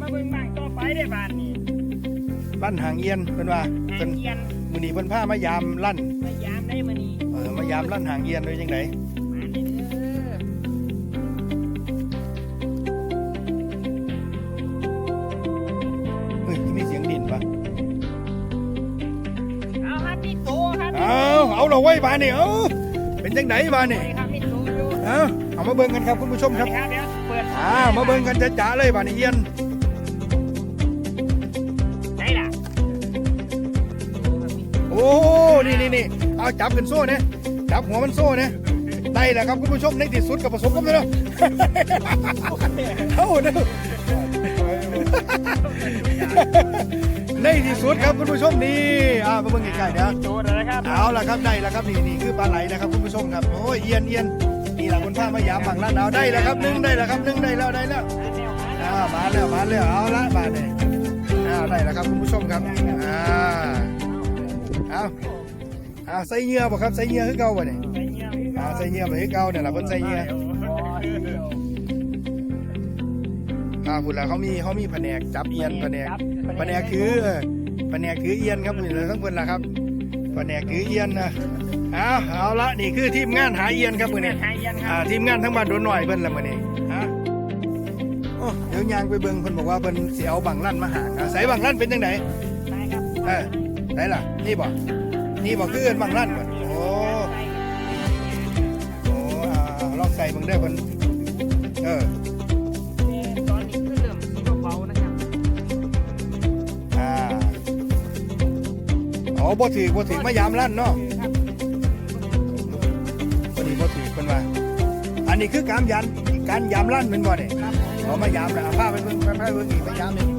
มาเบิ่งบ้างต่อไปได้บ้านนี่ลั่นหางเอียนเพิ่นว่าหาเพิ่นเกียนมื้อนี้เพิ่นพามายามลั่นพยายามได้มานี่เออมายามลั่นหางเอียนด้วยจังไดมานี่เด้อเฮ้ยมีเสียงดินปะเอาครับพี่โตครับเอาเอาเราไว้บานนี่เอาเป็นจังไดบานนี่ครับพี่โตอยู่เอาเอามาเบิ่งกันครับคุณผู้ชมครับครับเดี๋ยวเปิด อ่ามาเบิ่งกันจะจ๋าๆเลยบานนี่เอียนไหน อ้นี่นี่นี่เอาจับกันโซ่เนี่ยจับหัวมันโซ่เนี่ยได้แล้วครับคุณผู้ชมในที่สุดกับผสมกันเลยเนาะเอาเด้อในที่สุดครับคุณผู้ชมนี่อ่ามาเบิ่งใกล้ๆเดี๋ยวโตแล้วนะครับเอาละครับได้แล้วครับนี่นี่คือปลาไหลนะครับคุณผู้ชมครับโอ้ยเอียนเอียนนี่แหละคุณผ้ามายามฝั่งลาดเอาได้แล้วครับหนึ่งได้แล้วครับหนึ่งได้แล้วได้แล้วอ่ามาแล้วมาแล้วเอาละมาเลยอ่าได้แล้วครับคุณผู้ชมครับอ่า เอาเอาใส่เหงื่อบ่ครับใส่เหงื่อคือเก่าบ่เนี่ยอ่าใส่เหงื่อบ่คือเก่าเนี่ยล่ะเพิ่นใส่เหงื่ออ่าพุ่นละเขามีเขามีแผนกจับเอียนแผนกแผนกคือเออแผนกคือเอียนครับนี่เลยทั้งคนละครับแผนกคือเอียนนะเอาเอาละนี่คือทีมงานหาเอียนครับมือนี้หาเอียนคอ่ารับทีมงานทั้งบ้านโดนหน่อยเพิ่นละมือนี้ฮะโอ้เดี๋ยวยางไปเบิ่งเพิ่นบอกว่าเพิ่นสิเอาบังลั่นมาหาอ่าใส่บังลั่นเป็นจังไดได้ครับเออ ไหนล่ะ นี่บ่นี่บ่คือเอิ้นบังลั่นบ่โอ้โอ้อ่าลองใส่เบิ่งได้อเพิ่นเออตอนนี้ก็เริ่มสีเบาๆนะครับอ่าอ๋อบ่ถือบ่ถือมายามลั่นเนาะครับพอดีพอถือคนว่าอันนี้คือการยันการยามลั่นเป็นบ่เนี่ยครับเอามายามแล้วเอาผ้าไปเบิ่งไปไปเบิ่งอีกไปยามนี่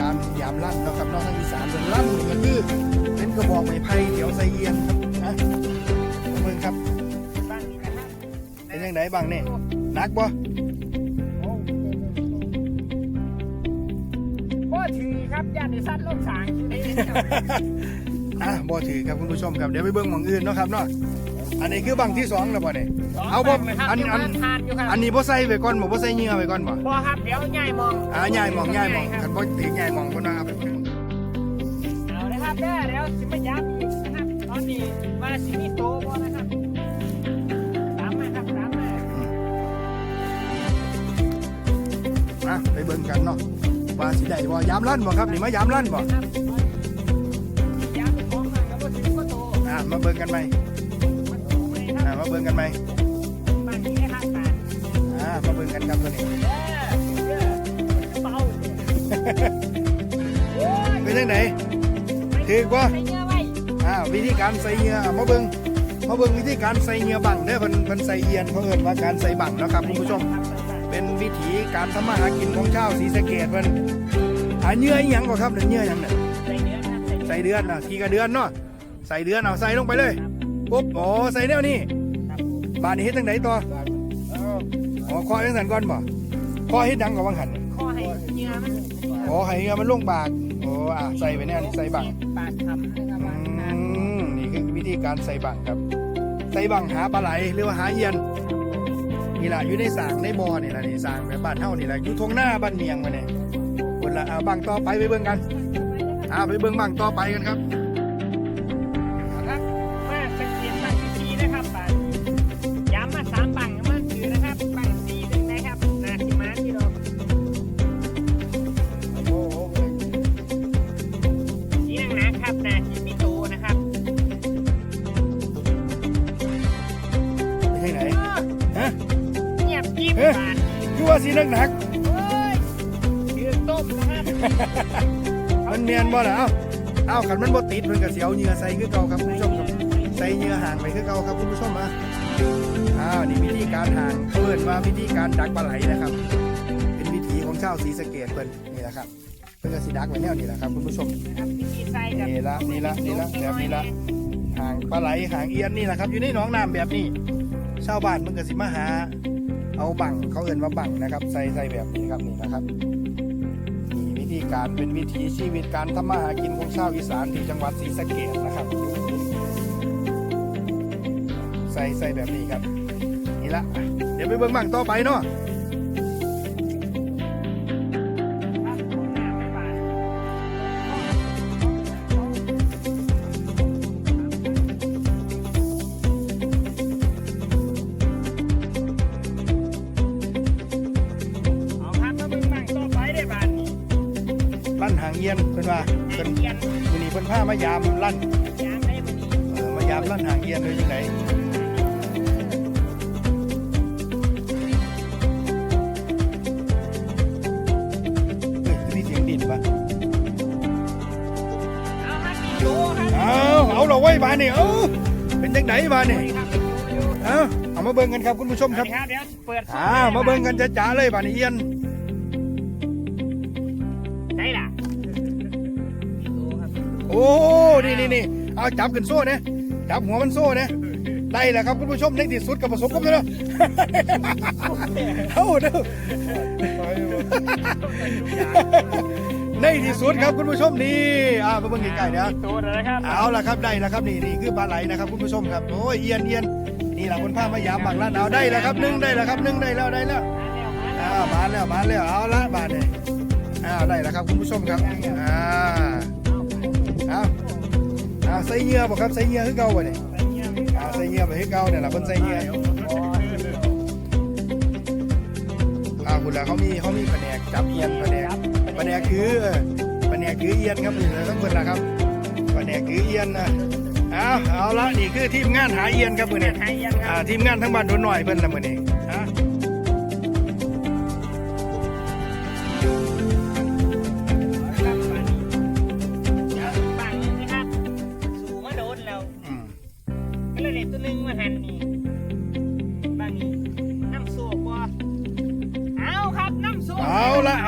การยามลั่นนะครับนอกทางอีสานเบิ่งลั่นก็คือเป็นกระบอกไม้ไผ่เดี๋ยวใส่เอียนนะมเบิ่งครับบ้านนี้นะครับเป็นยังไงบ้างเนี่ยนักบ่บ่ถือครับญาติสัตว์โลกสางอยู่ในนี้ครับอะบ่ถือครับคุณผู้ชมครับเดี๋ยวไปเบิ่งหมองอื่นเนาะครับเนาะ อันนี้คือบังที่สองแล้วบ่เนี่ยเอาบ่นะครับอันอันทานอยู่ครับอันนี้บ่ใส่ไว้ก่อนบ่บ่ใส่เหงื่อไว้ก่อนบ่พอครับเดี๋ยวง่ายมองอ่าย่ายหมองย่ายหมองคคัรับนบ่ถือย่ายหมองคนนะครับเอาเลยครับเด้อเดี๋ยวสิมาย้ำอีกนะครับตอนนี้ว่าสิมีโตบ่นะครับตามมาครับตามมามาไปเบิ่งกันเนาะว่าสิได้บ่ยามลั่นบ่ครับนี่มายามลั่นบ่ครับย้ำของมาครับว่าสิก็โตอ่ามาเบิ่งกันไหมมันโตไห มคอ่ารับมาเบิ่งกันไหมบ้านนี้ได้ครับตาอ่ามาเบิ่งกันครับตัวนี้เด้อเด้อเบาโอ้ยเป็นจังไดถือบ่ใส่เงี้ยไว้อ่าวิธีการใส่เหงื่อมาเบิ่งมาเบิ่งวิธีการใส่เหงื่อบังเด้อเพิ่นเพิ่นใส่เอียนเขาเอิ้นว่าการใส่บังเนาะครับคุณผู้ชม เป็นวิถีการทำมาหากินของชาวศรีสะเกษเพิ่นหาเหงื่ออีหยังบ่ครับเนี่ยเหงื่อหยังเนี่ยใส่เนื้อครับใส่เดือนนะทีกระเดือนเนาะใส่เดือนเอาใส่ลงไปเลยปุ๊บโอ้ใส่แนวนี้ครั บบ้านนี้เฮ็ดจังไดต่ออ๋อคอจังสันก่อนบ่คอเฮ็ดดังกับวังหันข้อให้เนื้อมันอ๋อให้เหงือมันลงบากโอ้อะใส่ไปแน่นี่ใส่บังปากคำนะครับอืว่ามนี่คือวิธีการใส่บังครับ ใส่บังหาปลาไหลหรือว่าหาเอียนนี่แหละอยู่ในสางในบ่อนี่แหละนี่สางแบบบ้านเฮานี่แหละอยู่ทงหน้าบ้านเมียงมาเนี่ยคนละเอาบังต่อไปไปเบิ่งกันอ่าไปเบิ่งบังต่อไปกันครับครับ ว่าสีหนักเฮ้ยถือต้มนะครับๆมันเมียนบ่ล่ะเอ้าเอ้าขันมันบ่ติดมันก็เสียวเหงื่อใส่คือเก่าครับคุณผู้ชมครับใส่เหงื่อห่างไปคือเก่าครับคุณผู้ชมอะอ้าวนี่วิธีการห่างเขาเอิ้นว่าวิธีการดักปลาไหลนะครับ เป็นวิธีของชาวศรีสะเกดเพิ่นนี่แหละครับเพิ่นก็สิดักไว้แนวนี้แหละครับคุณผู้ชมครับวิธีใส่กับนี่ละนี่ละนี่ละแบบนี้ละห่างปลาไหลห่างเอียนนี่แหละครับ อยู่ในหนองน้ำแบบนี้ชาวบ้านมันก็สิมาหา เอาบังเขาเอ่นว่าบังนะครับ ใส่ใส่แบบนี้ครับนี่นะครับนี่วิธีการเป็นวิถีชีวิตการทำมาหากินของชาวอีสานที่จังหวัดศรีสะเกดนะครับ ใส่ใส่แบบนี้ครับนี่ละอะเดี๋ยวไปเบิ่งบังต่อไปเนาะ เอียนเพิ่นว่าเขีเพิ่นยนมื้อนี้เพิ่นพามายามลั่นยามได้บ่นี้เออมายามลั่นหางเอียนเลยจังไดเฮ้ยมีเสียงดินปะเอาครับมีโลครับเอาเอาเราไว้บานนี่เอ้าเป็นจังไดบานนี่ครับมีโลอยู่เอาเอามาเบิ่งกันครับคุณผู้ชมสควัรัสบดีครับเดี๋ยวเปิดอ่ามาเบิ่งกันจ๋าๆเลยบานนี่เอียน ได้ล่ะมีโลครับ โอ้นี่นี่นี่เอาจับขึ้นโซ่เนี่ยจับหัวมันโซ่เนี่ยได้แล้วครับคุณผู้ชมในที่สุดกับประสบความสำเร็จเอาเด้อในที่สุดครับคุณผู้ชมนี่อ่ามาเบิ่งใกล้ๆเนี่ยมีโตแล้วนะครับเอาละครับได้แล้วครับนี่นี่คือปลาไหลนะครับคุณผู้ชมครับโอ้ยเอียนเอียนนี่แหละคนพามายามบางร้านเอาได้แล้วครับหนึ่งได้แล้วครับหนึ่งได้แล้วได้แล้วมาแล้วมาแล้วอ่ามาแล้วมาแล้วเอาละบาทเนี่ยอ้าวได้แล้วครับคุณผู้ชมครับอ่า เอาเอาใส่เงื่อบ่ครับใส่เงื่อคือเก่าบ่เนี่ยอาใส่เงียบไปให้เก่าเนี่ยล่ะเพิ่นใส่เงียบอ่าคุณล่ะเขามีเขามีแผนกจับเอียนแผนกแผนกคือแผนกคือเอียนครับนี่เลยต้งเพิ่นล่ะครับแผนกคือเอียนนะเอาเอาละนี่คือทีมงานหาเอียนครับมื้อนี้ห้ยังคอ่ารับทีมงานทั้งบ้านโดนหน่อยเพิ่นละมื้อนี้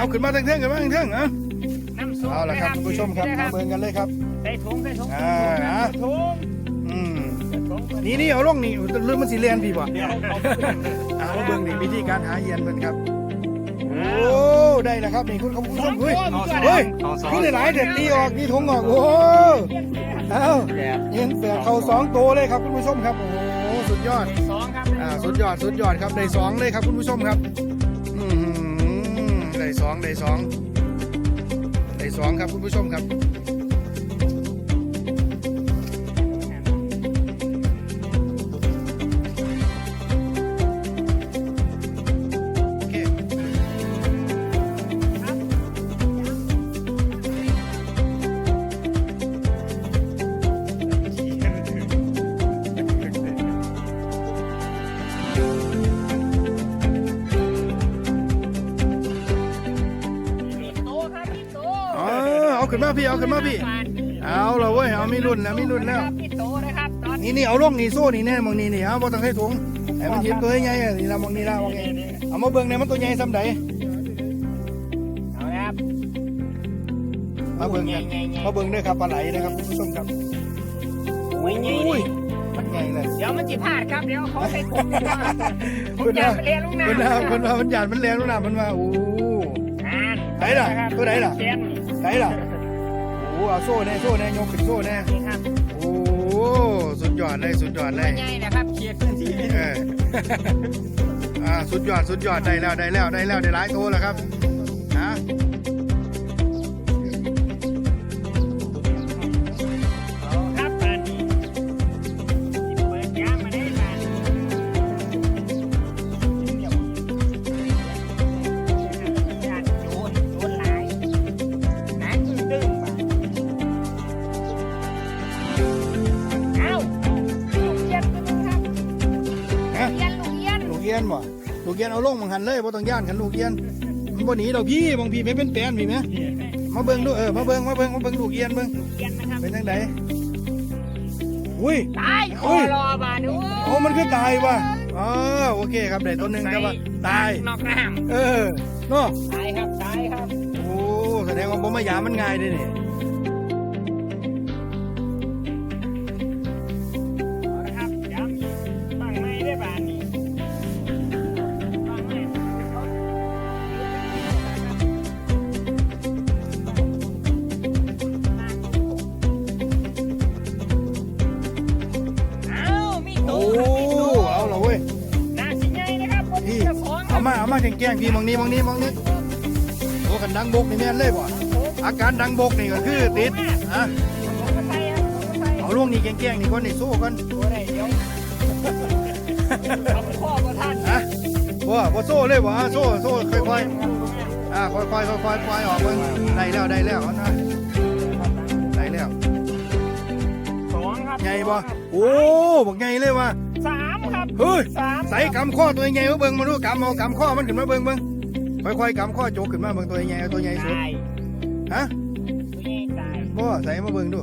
เอาละเอาขึ้นมาทั้งเทิงขึ้นมาทั้งเทิงเอะน้ำสูบเอาละครับคุณผู้ชมครับมาเบิ่งกันเลยครับ ใส่ถุงใส่ถุงอ่าใส่ถุงอืมใส่ถุงนี่นี่เอาลงนี่เรื่องมันสิเรียนพี่บ่เดี๋ยวเอาเอามาเบิ่งนี่วิธีการหาเอียนเพิ่นครับ โอ้ได้แล้วครับนี่คุณคุณผู้ชมเฮ้ยเฮ้ยคือหลายๆเด็ดตีออกนี่ทงออกโอ้เอ้าเอียนเปลือกเขาสองตัวเลยครับคุณผู้ชมครับโอ้โหสุดยอด สองครับ อ่าสุดยอดสุดยอดครับได้สองเลยครับคุณผู้ชมครับอืม ได้สองได้สองได้สองครับคุณผู้ชมครับ นมาพี่เอาขึ้นมาพี่ เอาละเว้ยเอามีรุ่นแล้วมีรุ่นแล้วพี่โตนะครับตอนนี้นี่นี่เอาลงนี่โซ่นี่แน่มองนี่นี่เอาบ่ต้องให้ถุงให้มันเห็นตัวใหญ่ๆอะนี่ละมองนี่ละมองนี่เอามาเบิ่งในมันตัวใหญ่ซ้ำใดเอาละครับมาเบิ่งกันมาเบิ่งเด้อครับปลาไหลนะครับคุณผู้ชมครับโอ้ยใหญ่อุ้ยนี่มันใหญ่เลยเดี๋ยวมันจิพลาดครับเดี๋ยวเขาใส่ถุงก่อนผมคุณอยานะกไปเรียนลูกน้ำคุณนะคุณว่ามันหยาดมันแรงลูกน้ำมันมาโอ้อ่านไหนล่ะตัวไหนล่ะเขียนไหนล่ะโอ้ เอาโซ่แน่โซ่แน่ยกขึ้นโซ่แน่นี่ครับโอ้สุดยอดเลยสุดยอดเลยใหญ่นะครับเขียนพื้นที่เออ อ่าสุดยอดสุดยอดได้แล้วได้แล้วได้แล้วได้หลายตัวแล้วครับ เอียนเอาลงมังหันเลยบ่ต้องย่านกันลูกเอียนมันบ่หนีดอกพี่บางพี่ไม่เป็นแปลนพี่ไหมมาเบิ่งดูเออมาเบิ่งมาเบิ่งมาเบิ่งลูกเอียนเบิ่งลูกเย็นนะครับเป็นจังไดอุ้ยตายคอุ้อยรอบานโอ้โอ้มันคือตายว่ะอ๋อโอเคครับได้ตัวหนึงแต่ว่าตายนอกน้เออเนาะำตายครับตายครับโอ้แสดงว่าบ่มายามมันง่ายเด้นี่ เอามาแกล้งๆพี่มองนี้มองนี้มองนี้โอ้กันดังบกนี่แม่นเลยบ่อาการดังบกนี่ก็คือติดฮะผมก็ใส่ครับผมก็ใส่เอาล่วงนี่แกล้งๆนี่ก่อนนี่สู้ก่อนโอ้ยเดี๋ยวเอาพ่อประท่านฮะบ่บ่โซ่เลยบ่ฮะโซ่โซ่ค่อยๆอ่าค่อยๆค่อยๆค่อยๆปล่อยออกเบิ่งได้แล้วได้แล้วเอานะได้แล้วสองครับใหญ่บ่โอ้บักใหญ่เลยว่ะสามครับ เฮ้ยสามใส่กำข้อตัวใหญ่มาเบิ่งมาดูกำเอากำข้อมันขึ้นมาเบิ่งเบิ่งค่อยๆกำข้อโจกขึ้นมาเบิ่งตัวใหญ่เอาตัวใหญ่สุดตายฮะนี่ตายบ่ใส่มาเบิ่งดู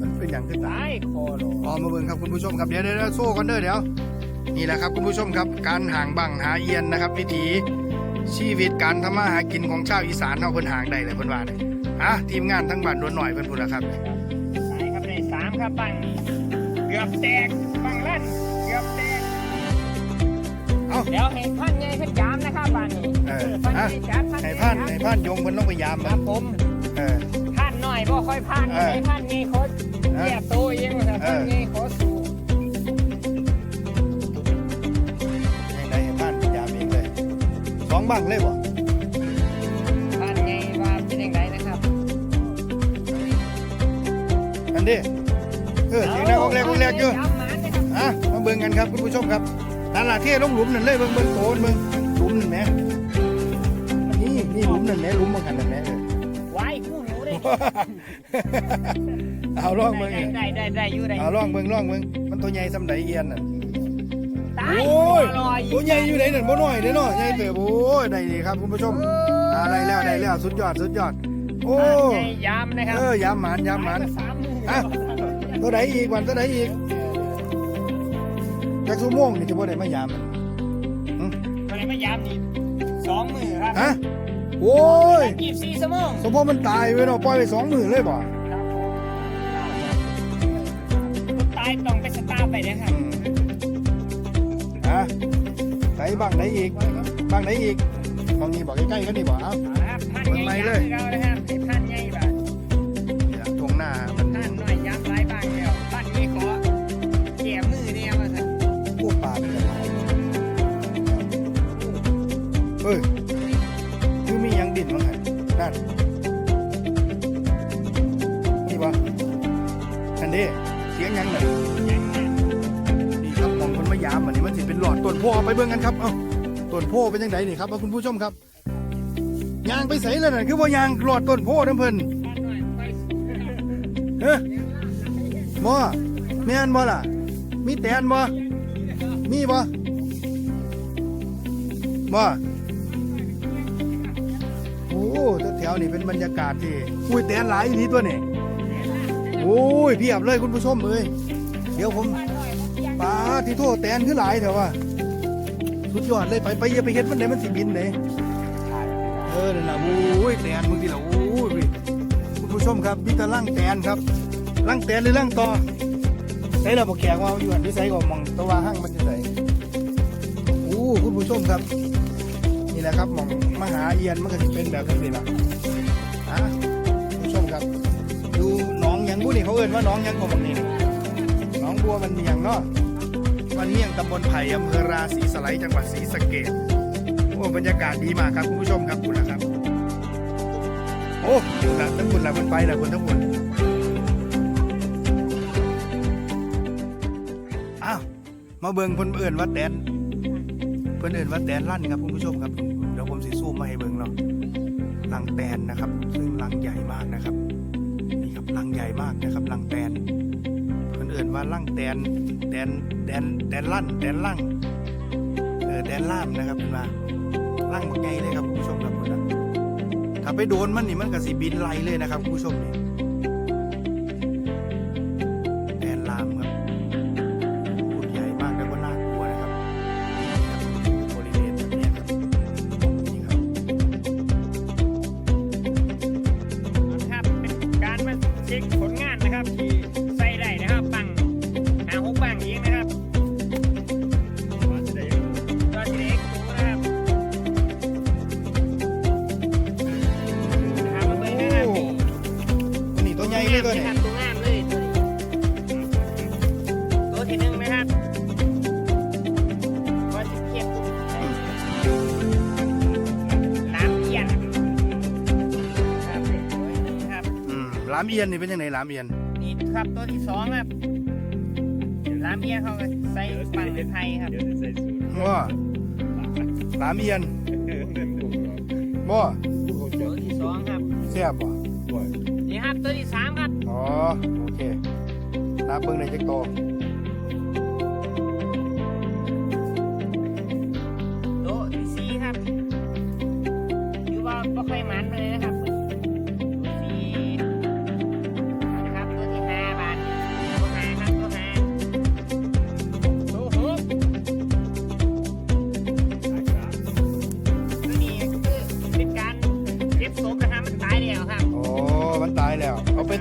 มันเป็นอย่างคือตายตายคอโลอ๋อมาเบิ่งครับคุณผู้ชมครับเดี๋ยวเดี๋ยวเดี๋ยวโซ่กันเด้อเดี๋ยวนี่แหละครับคุณผู้ชมครับการห่างบังหาเอียนนะครับวิถีชีวิตการทำมาหากินของชาวอีสานเฮาเพิ่นห่างได้เลยเพิ่นว่าเนี่ยอะทีมงานทั้งบ้านโดนหน่อยเพิ่นพูดแล้วครับตายครับในสามครับบังเกือบแตก เอ้าเดี๋ยวให้พันใหญ่ขึ้นยามนะครับบังนี่เออพันใหอะญ่จัดพันใหให้ญ่พันจัดให้พันยงเพิ่นต้องไปยามคมัรันบผมเออพันหน่อยบ่ค่อยพันเออให้พันใหญ่เขาแยกตัวเองว่าซั่นเออพันใหญ่เขาสู้ให้ได้ให้พันยามเองเลยสองบังเลยบ่พันใหญ่ว่าเป็นยังไงนะครับ อันนี้เออเสียงดังออกแรกออกแรกอยู่ย้ำหมานะครับอะมาเบิ่งกันครับคุณผู้ชมครับ นั่นล่ะเท่ลงหลุมนั่นเลยเบิ่งเบิ่งโตนเบิ่งหลุมนั่นแหมนี่นี่หลุมนั่นแหมหลุมมากันนั่นแหมเออไว้คู่หนูเลยเอาลองเบิ่งได้เนี่ยได้ได้ได้อยู่ได้เอาลองเบิ่งลองเบิ่งมันตัวใหญ่สำใดเอียนน่ะตายโอ้ยลอยตัวใหญ่อยู่ไหนนั่นบ่น้อยเด้อเนาะใหญ่เติบโอ้ยได้ดีครับคุณผู้ชมอ่าได้แล้วได้แล้วสุดยอดสุดยอด โอ้ใหญ่ยามนะครับเออ ยามหมานยามหมาน สามมืออะ ตัวใดอีกวันตัวใดอีก จักชั่วโมงนี่จะบ่ได้มายามมันมันไม่ยามนี่สองมือครับฮะโอ้ยยี่สิบสี่ชั่วโมงสมพอมันตายไว้เนาะปล่อยไปสองมือเลยบ่ครับผมตายต้องไปสตาร์ทไปนะครับอืมฮะไหนบ้างไหนอีกบ้างไหนอีกมองนี้บอกใกล้ๆกันนี่บ่เอ้า เอาละครับพันใหญ่ยามเรานะครับให้พัน ยังน่ะยังนะนี่ครับมองคนมายามอันนี้มันสิเป็นหลอดต้นโพเอาไปเบิ่งกันครับเอ้าต้นโพเป็นยังไงนี่ครับเอาคุณผู้ชมครับยางไปใส่แล้วน่ะคือว่ายางหลอดต้นโพน้ำเพิ่นพันหน่อยไปเฮ้ยบ่แม่นบ่ล่ะ มีแตนบ่มีบ่บ่โอ้แถวนี่เป็นบรรยากาศที่อุ้ยแตนหลายอีหลีตัวนี่ โอ้ยเพียบเลยคุณผู้ชมเอ้ยเดี๋ยวผมปลาที่โทษแตนคือหลายเถอะว่าสุดยอดเลยไปไปอย่าไปเฮ็ดมันไหนมันสิบินไหนเออนั่นละโอ้ยแตนมึงทีละโอ้ยคุณผู้ชมครับมีแต่ล่างแตนครับล่างแตนหรือล่างต่อใส่เราบอกแขกว่าอยู่อันที่ใส่ก็มองตัวาห้างมันจะใส่โอ้คุณผู้ชมครับ นี่แหละครับมองมหาเอียนมันก็จะเป็นแบบนี้ล่ะ หน้นี่เขาเอิ้นว่าน้องยังของมันนี่น้องบัวมันเมียงเนาะมันเมียงตำบลไผ่อำเภอราศีสไลจังหวัดศรีสะเกษโอ้บรรยากาศดีมากครับคุณผู้ชมครับคุณนะครับ โอ้คุณละทั้งคุณละคุณไปละคุณทั้งคุณอ้าวมาเบิ่งเพิ่นเอื่นว่าแตนเพิ่นเอื่นว่าแตนลั่นครับคุณผู้ชมครับเดี๋ยวผมสิซูมมาให้เบิ่งเนาะลังแตนนะครับ ซึ่งลังใหญ่มากนะครับ งใหญ่มากนะครับลังแตนเพิ่นเอื่นว่าลังแดนแดนแดนแดนลั่นแดนลั่งเออแดนล่ามนะครับเพิ่นว่าลั่งบักไงเลยครับคุณผู้ชมครับคุณนะถ้าไปโดนมันนี่มันก็สิบินไล่เลยนะครับคุณผู้ชมนี่ งามนะครับตัวงามเลยตัวที่หนึ่งนะครับว่าจะเทียงน้ำเอียนครับลามเอียนนี่เป็นยังไงหลามเอียน นี่ครับตัวที่สองครับหลามเอียนเขาก็ใส่ปังเป็ไทยครับว่าลามเอียนบ่ตัวที่สองครับแซ่บบ่ะ นี่ครับตัวที่สามครับ อ๋อ โอเค นับเบิ้งในจักโต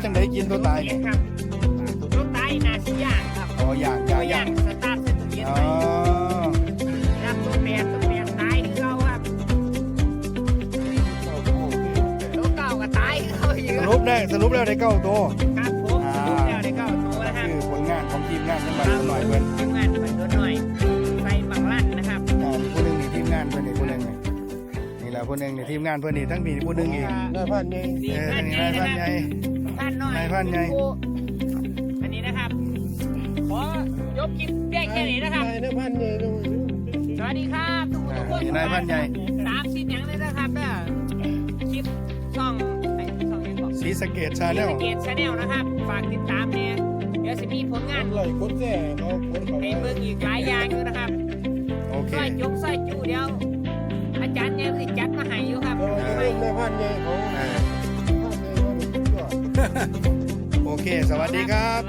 จังไดกินตัวตายนี่ครับตัวตายนาชิย่างครับอ๋อย่างตัย่าวงย่าย่างงสตาร์ทเส้นตัวเย็นอ๋อไปครับตัวแปดตัวแปดตายคือเขาครับตัวเก่าก็ตายคือเขาอีกสครุรับปได้สรุปแล้วได้เก้าตัวครับผมสรุปแล้วได้เก้าตัวนะครับคือผลงานของทีมงานจังหวัดหน่อยเพิ่นทำงานไปตัวหน่อยใส่บังลั่นนะครับอ่าผู้หนึงนี่ทีมงานเพิ่นนี่ผู้หนึงนี่นี่แหละผู้หนึงนี่ทีมงานเพิ่นนี่ทั้งมีผู้หนึงอีกหน้าพันไงดีเออท่านนี่ใหญ่นายนะพันคใหญ่รับท่า นน้อยนายพันใหญ่อันนี้นะครับ ขอยกคลิปแยกแค่นี้นะครับหน้าพันไงต้องสวัสดีครับทุกคนทุกคนนี่นายพันใหญ่สามสิบอย่างเลยนะครับเด้อคลิปช่องไอ้ช่องยังบอกสีสะเกตชาแนลเกตชาแนลนะครับ ฝากติดตามเนี่ยเดี๋ยวจะมีผลงานไหลคนแก่เขาคนเขาให้เบิ่งอีกหลายอย่างอยู่นะครับโอเคสร้อยจุกสร้อยจูเดียว อาจารย์ยังสิจัดมาให้อยู่ครับเออเรื่องหน้าพันไงเขาเออพันไงเขาสุดยอด โอเค สวัสดีครับ